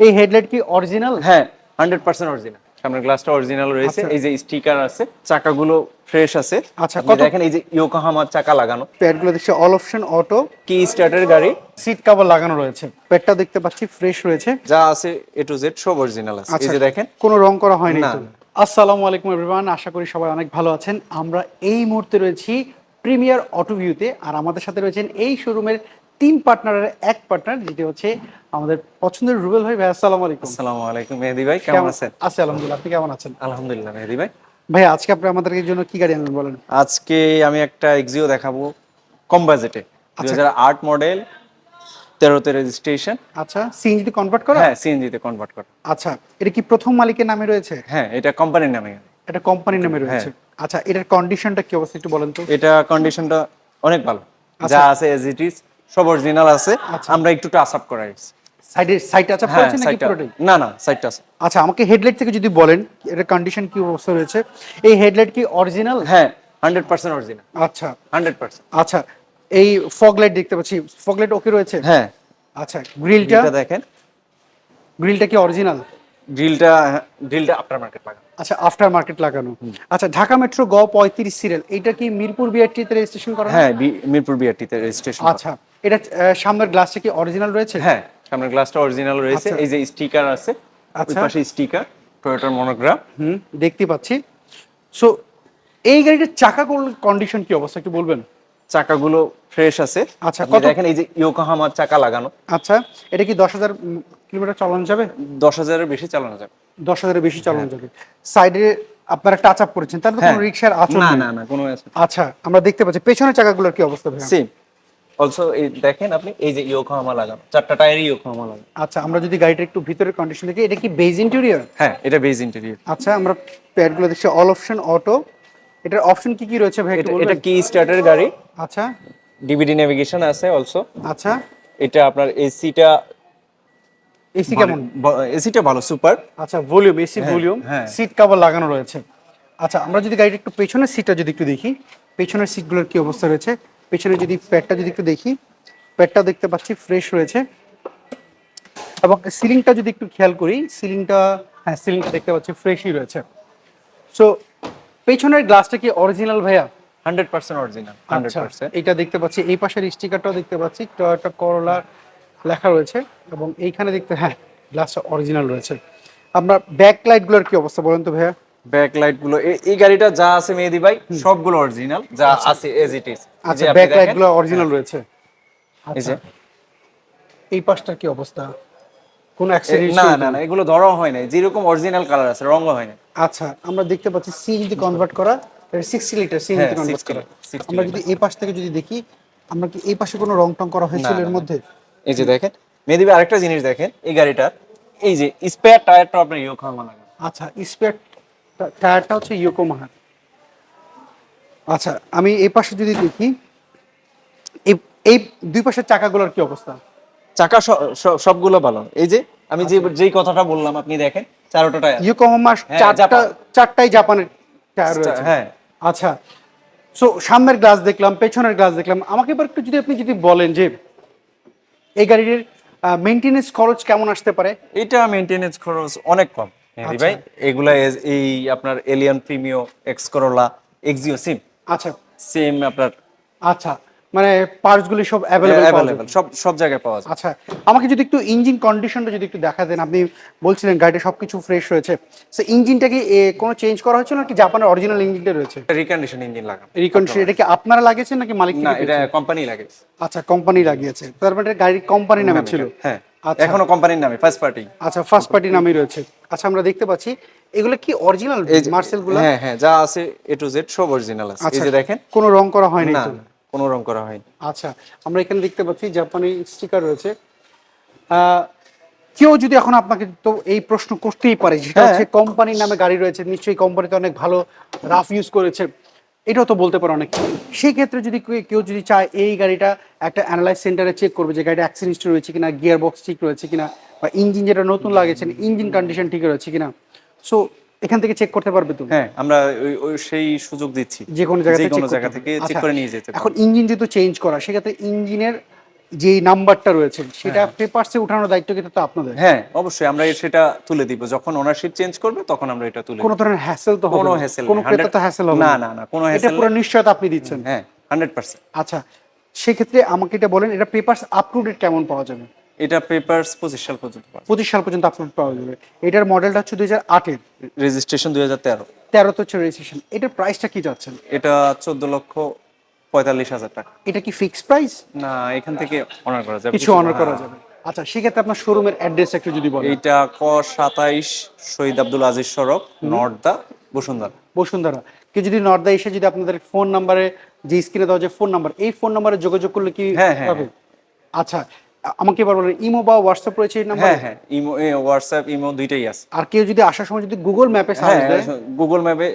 এই হেডলাইট কি অরিজিনাল? হ্যাঁ হান্ড্রেড পার্সেন্ট অরিজিনাল। সামনের গ্লাসটা অরিজিনাল রয়েছে আচ্ছা। এই যে স্টিকার আছে চাকাগুলো ফ্রেশ আছে। আচ্ছা, কত- দেখেন এই যে ইয়োকাহামার চাকা লাগানো। প্যাডগুলো দেখছি অল অপশন অটো কি স্টার্টের গাড়ি? সিট কভার লাগানো রয়েছে। পেটটা দেখতে পাচ্ছি ফ্রেশ রয়েছে। যা আছে এ টু জেড সব অরিজিনাল আছে। এই আচ্ছা যে দেখেন। কোনো রং করা হয়নি। আসসালামু আলাইকুম এভরিওয়ান আশা করি সবাই অনেক ভালো আছেন। আমরা এই মুহূর্তে রয়েছি প্রিমিয়ার অটো ভিউতে আর আমাদের সাথে রয়েছেন এই শোরুমের তিন পার্টনারের এক পার্টনার যেটি হচ্ছে আমাদের পছন্দের রুবেল ভাই। ভাই আসসালামু আলাইকুম। আসসালামু আলাইকুম মেহেদি ভাই কেমন আছেন? আছি আলহামদুলিল্লাহ। আপনি কেমন আছেন? আলহামদুলিল্লাহ মেহেদি ভাই। ভাই আজকে আপনি আমাদের জন্য কি গাড়ি আনবেন বলেন? আজকে আমি একটা এক্সিও দেখাবো কম বাজেটে। আচ্ছা। দুই আট মডেল তেরোতে রেজিস্ট্রেশন আচ্ছা সিএনজি কনভার্ট করা? হ্যাঁ সিএনজিতে কনভার্ট করা। আচ্ছা এটা কি প্রথম মালিকের নামে রয়েছে? হ্যাঁ এটা কোম্পানির নামে। এটা কোম্পানির নামে রয়েছে। আচ্ছা এটার কন্ডিশনটা কি অবস্থা একটু বলেন তো। এটা কন্ডিশনটা অনেক ভালো। আচ্ছা। যা আছে এজ ইট ইজ সব অরিজিনাল আছে। আমরা একটু টাচ আপ করাই। সাইডে সাইড আচ্ছা পড়ছে নাকি পুরোটাই? না না সাইডটা আছে। আচ্ছা আমাকে হেডলাইট থেকে যদি বলেন কন্ডিশন কি অবস্থা রয়েছে? এই হেডলাইট কি অরিজিনাল হ্যাঁ অরিজিনাল আচ্ছা। আচ্ছা এই ফগ লাইট দেখতে পাচ্ছি। ফগ লাইট ওকে রয়েছে? হ্যাঁ। আচ্ছা গ্রিলটা দেখেন। গ্রিলটা কি অরিজিনাল গ্রিলটা গ্রিলটা আফটার মার্কেট লাগা আচ্ছা আফটার মার্কেট লাগানো আচ্ছা ঢাকা মেট্রো গ পঁয়ত্রিশ সিরিয়াল এটা কি মিরপুর বিআরটি রেজিস্ট্রেশন করা হ্যাঁ? মিরপুর বিআরটিতে রেজিস্ট্রেশন আচ্ছা। এটা সামনের গ্লাসটা কি অরিজিনাল রয়েছে? হ্যাঁ সামনের গ্লাসটা অরিজিনাল রয়েছে। আচ্ছা। এই যে স্টিকার আছে ওই আচ্ছা। পাশে স্টিকার টয়োটার মনোগ্রাম হুম দেখতে পাচ্ছি। সো এই গাড়িটার চাকা কন্ডিশন কি অবস্থা একটু বলবেন? চাকাগুলো ফ্রেশ আছে। আচ্ছা, কত- দেখেন এই যে ইয়োকাহামার চাকা লাগানো। আচ্ছা এটা কি দশ হাজার কিলোমিটার চালানো যাবে? দশ হাজারের বেশি চালানো যাবে। দশ হাজারের বেশি চালানো যাবে। সাইডে আপনারা টাচ আপ করেছেন তাহলে তো কোনো হ্যাঁ। রিক্সার আচরণ না না না কোনো আচ্ছা আমরা দেখতে পাচ্ছি পেছনের চাকাগুলোর কি অবস্থা ভাইয়া? সেম অলসো দেখেন আপনি এই যে ইয়োকাহামা লাগানো চারটা টায়ারই ইয়োকাহামা লাগানো। আচ্ছা আমরা যদি গাড়িটা একটু ভিতরের কন্ডিশন দেখি এটা কি বেজ ইন্টেরিয়র হ্যাঁ এটা বেজ ইন্টেরিয়র আচ্ছা আমরা প্যাডগুলো দেখছি অল অপশন অটো এটার অপশন কি কি রয়েছে ভাই এটা কি স্টার্টের গাড়ি। আচ্ছা। ডিভিডি নেভিগেশন আছে অলসো আচ্ছা। এটা আপনার এসিটা এসি কেমন? এসিটা ভালো সুপার আচ্ছা volume AC volume. Seat cover লাগানো রয়েছে। আচ্ছা আমরা যদি গাড়িটা একটু পেছনের সিটটা যদি একটু দেখি পেছনের সিটগুলোর কি অবস্থা রয়েছে? পেছনে যদি প্যাডটা যদি একটু দেখি প্যাডটা দেখতে পাচ্ছি ফ্রেশ রয়েছে। এবং সিলিংটা যদি একটু খেয়াল করি সিলিংটা হ্যাঁ সিলিংটা দেখতে পাচ্ছি ফ্রেশই রয়েছে। সো পেছনের গ্লাসটা কি অরিজিনাল ভাইয়া? Hundred percent original hundred percent এটা দেখতে পাচ্ছি এই পাশের স্টিকারটাও দেখতে পাচ্ছি টয়োটা করোলা লেখা রয়েছে এবং এইখানে দেখতে হ্যাঁ গ্লাসটা অরিজিনাল রয়েছে। আপনার ব্যাক লাইটগুলোর কি অবস্থা বলেন তো ভাইয়া? ব্যাক লাইটগুলো এই- এই গাড়িটা যা আছে মেহেদি ভাই সবগুলো অরিজিনাল যা আছে এজ ইট ইজ আচ্ছা ব্যাক লাইটগুলো অরিজিনাল রয়েছে হ্যাঁ। এই যে। আচ্ছা এই পাশটার কি অবস্থা? কোন অ্যাক্সিডেন্ট না না না এগুলো ধরা হয় নাই। যেরকম অরিজিনাল কালার আছে রঙও হয় না আচ্ছা আমরা দেখতে পাচ্ছি সিএনজি কনভার্ট করা সিক্সটি লিটার সিএনজি কনভার্ট করা। আমরা যদি এই পাশ থেকে যদি দেখি আমরা কি এই পাশে কোনো রং টং করা হয়েছিল এর মধ্যে? এই যে দেখেন মেহেদি ভাই আরেকটা জিনিস দেখেন এই গাড়িটার এই যে স্পেয়ার টায়ারটা আপনার ইয়োকাহামা লাগানো আচ্ছা স্পেয়ার টায়ারটা হচ্ছে ইয়োকোমাহার আচ্ছা আমি এই পাশে যদি দেখি এই দুই পাশের চাকাগুলোর কি অবস্থা? চাকা সবগুলো ভালো। এই যে আমি যে যেই কথাটা বললাম আপনি দেখেন চারোটা টায়ার। ইয়োকোহামা হ্যাঁ, চারটা। চারটাই জাপানের টায়ার রয়েছে। হ্যাঁ। আচ্ছা সো সামনের গ্লাস দেখলাম পেছনের গ্লাস দেখলাম। আমাকে এবার একটু যদি আপনি যদি বলেন যে এই গাড়ির মেনটেনেন্স খরচ কেমন আসতে পারে? এটা মেইনটেনেন্স খরচ অনেক কম। মেহেদি ভাই এগুলা এই আপনার Allion Premio X Corolla Axio সিম আচ্ছা। সেম আপনার আচ্ছা মানে পার্টসগুলি সব অ্যাভেলেবল সব সব জায়গায় পাওয়া যায় আচ্ছা আমাকে যদি একটু ইঞ্জিন কন্ডিশনটা যদি একটু দেখা দেন আপনি বলছিলেন গাড়িটা সবকিছু ফ্রেশ রয়েছে। সে ইঞ্জিনটা কি কোনো চেঞ্জ করা হয়েছিল নাকি জাপানের অরিজিনাল ইঞ্জিনটা রয়েছে? রিকন্ডিশন ইঞ্জিন লাগানো। রিকন্ডিশন এটা কি আপনারা লাগিয়েছেন নাকি মালিক না এটা কোম্পানি লাগে আচ্ছা কোম্পানি লাগিয়েছে। তার মানে গাড়ির কোম্পানি নামে ছিল। হ্যাঁ। আচ্ছা। এখনও কোম্পানির নামে ফার্স্ট পার্টি আচ্ছা ফার্স্ট পার্টি নামে রয়েছে। আচ্ছা আমরা দেখতে পাচ্ছি এগুলো কি অরিজিনাল মার্সেলগুলো হ্যাঁ হ্যাঁ যা আছে এ টু জেড সব অরিজিনাল আছে। এই আচ্ছা যে দেখেন। কোনো রং করা হয়নি না কোনো রং করা হয়নি। আচ্ছা আমরা এখানে দেখতে পাচ্ছি জাপানি স্টিকার রয়েছে। কেউ যদি এখন আপনাকে তো এই প্রশ্ন করতেই পারে যেটা হ্যাঁ। হচ্ছে কোম্পানির নামে গাড়ি রয়েছে নিশ্চয়ই কোম্পানিতে অনেক ভালো রাফ ইউজ করেছে। এটাও তো বলতে পারে অনেক। সেই ক্ষেত্রে যদি কেউ- যদি চায় এই গাড়িটা একটা অ্যানালাইজ সেন্টারে চেক করবে যে গাড়িটা অ্যাক্সিডেন্ট রয়েছে কিনা গিয়ার বক্স ঠিক রয়েছে কিনা বা ইঞ্জিন যেটা নতুন লাগিয়েছেন ইঞ্জিন কন্ডিশন ঠিক রয়েছে কিনা। সো এখান থেকে চেক করতে পারবে তুমি। হ্যাঁ আমরা সেই সুযোগ দিচ্ছি। যে কোনো জায়গা থেকে কোনো জায়গা থেকে চেক আচ্ছা, করে নিয়ে যেতে। এখন ইঞ্জিন যেহেতু চেঞ্জ করা সেক্ষেত্রে ইঞ্জিনের যে নাম্বারটা রয়েছে সেটা পেপারসে উঠানোর দায়িত্ব কিন্তু তো আপনাদের? হ্যাঁ অবশ্যই আমরা সেটা তুলে দিব। যখন ওনারশিপ চেঞ্জ করবে তখন আমরা এটা তুলে কোনো ধরনের হ্যাসেল তো হবে কোনো হ্যাসেল কোনো ক্রেতা তো হ্যাসেল হবে না না। না কোনো হ্যাসেল এটা পুরো নিশ্চয়তা আপনি দিচ্ছেন। হ্যাঁ হান্ড্রেড পার্সেন্ট আচ্ছা সেক্ষেত্রে আমাকে এটা বলেন এটা পেপারস আপ টু ডেট কেমন পাওয়া যাবে? এটা পেপারস পঁচিশ সাল পর্যন্ত পঁচিশ সাল পর্যন্ত আপলোড পাওয়া যাবে। এটার মডেলটা হচ্ছে দুই হাজার আটের। রেজিস্ট্রেশন দুই হাজার তেরো। তেরোতে হচ্ছে রেজিস্ট্রেশন এটার প্রাইসটা কি যাচ্ছেন এটা চোদ্দ লক্ষ পঁয়তাল্লিশ হাজার টাকা। এটা কি ফিক্সড প্রাইস না এখান থেকে অনার করা যাবে। কিছু অনার করা যাবে। আচ্ছা সেক্ষেত্রে আপনার শোরুমের অ্যাড্রেস একটু যদি বলেন। এইটা ক সাতাইশ শহীদ আব্দুল আজিজ সড়ক নর্দা বসুন্ধরা। বসুন্ধরা। কেউ যদি নর্দা এসে যদি আপনাদের ফোন নাম্বারে যে স্ক্রিনে দেওয়া যে ফোন নাম্বার এই ফোন নাম্বারে যোগাযোগ করলে কি হ্যাঁ, হ্যাঁ, আচ্ছা আমাকে এবার বলেন ইমো বা হোয়াটসঅ্যাপ রয়েছে এই নাম্বার হ্যাঁ হ্যাঁ ইমো হোয়াটসঅ্যাপ ইমো দুইটাই আছে। আর কেউ যদি আসার সময় যদি গুগল ম্যাপে সার্চ হ্যাঁ দেয়? গুগল ম্যাপে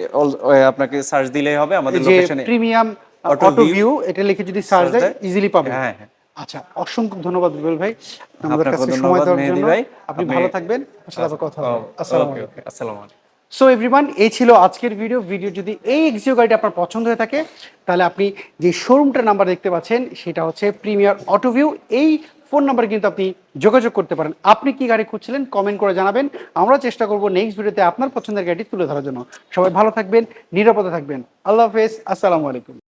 আপনাকে সার্চ দিলেই হবে আমাদের লোকেশনে প্রিমিয়াম অটো ভিউ এটা লিখে যদি সার্চ দেয় ইজিলি পাবে হ্যাঁ হ্যাঁ। আচ্ছা অসংখ্য ধন্যবাদ রুবেল ভাই। আমাদের কাছে সময় দেওয়ার জন্য। ভাই। আপনি আপনি- ভালো থাকবেন। আসলে আবার কথা হবে। আসসালামু আলাইকুম। আসসালামু আলাইকুম। সো এভরিওয়ান এই ছিল আজকের ভিডিও ভিডিও যদি এই এক্সিও গাড়িটা আপনার পছন্দ হয়ে থাকে তাহলে আপনি যে শোরুমটার নাম্বার দেখতে পাচ্ছেন সেটা হচ্ছে প্রিমিয়ার অটোভিউ এই ফোন নাম্বারে কিন্তু আপনি যোগাযোগ করতে পারেন। আপনি কি গাড়ি খুঁজছিলেন কমেন্ট করে জানাবেন। আমরা চেষ্টা করব নেক্সট ভিডিওতে আপনার পছন্দের গাড়িটি তুলে ধরার জন্য। সবাই ভালো থাকবেন নিরাপদে থাকবেন। আল্লাহ হাফেজ। আসসালামু আলাইকুম।